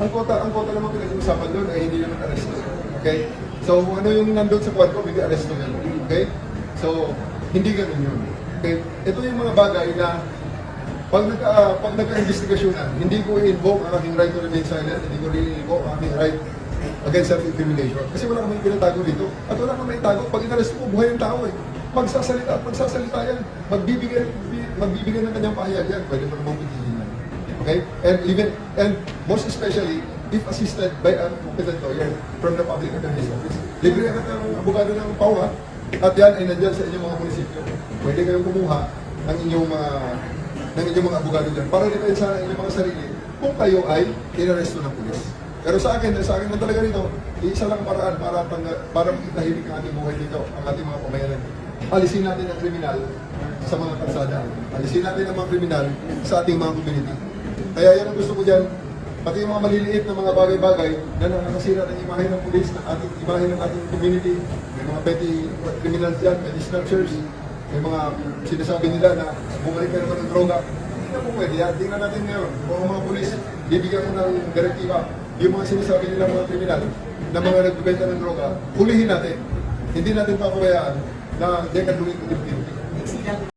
Ang kota, ang kota naman pinag-uusapan doon ay hindi naman aresto. Okay? So, ano yung nandun sa kwarto, hindi aresto yun. Okay? So, hindi ganun yun. Okay? Ito yung mga bagay na pag nagka, ah, pag nagka-investigasyon na, hindi ko i-invoke ang aking right to remain silent, hindi ko rin i-invoke ang aking right against self-incrimination. Kasi wala kami pinatago dito. At wala kami itago. Pag inaresto mo, buhay ang tao eh. Magsasalita at magsasalita yan. Magbibigay, magbibigay ng kanyang pahayag yan. Pwede mo namang yan. Okay? And even, and most especially, if assisted by a competent lawyer from the public attorney's office. Libre agad ang abogado ng PAW ha? At yan ay nandyan sa inyong mga munisipyo. Pwede kayong kumuha ng inyong mga ng inyong mga abogado dyan para depende sa inyong mga sarili kung kayo ay inaresto ng pulis. Pero sa akin, sa akin na talaga rito, isa lang paraan para tangga, para makitahimik ang ating buhay dito, ang ating mga pamayanan. Alisin natin ang kriminal sa mga kalsada. Alisin natin ang mga kriminal sa ating mga community. Kaya yan ang gusto ko dyan, pati yung mga maliliit na mga bagay-bagay na nakakasira ng imahe ng pulis, ng ating imahe ng ating community, may mga petty criminals dyan, petty structures, may mga sinasabi nila na bumalik ka ng droga. Hindi na po pwede yan. Tingnan natin ngayon kung mga pulis, bibigyan ko ng direktiba, yung mga sinasabi nila mga kriminal na mga nagbibenta ng droga, hulihin natin. Hindi natin papabayaan na they can do it with.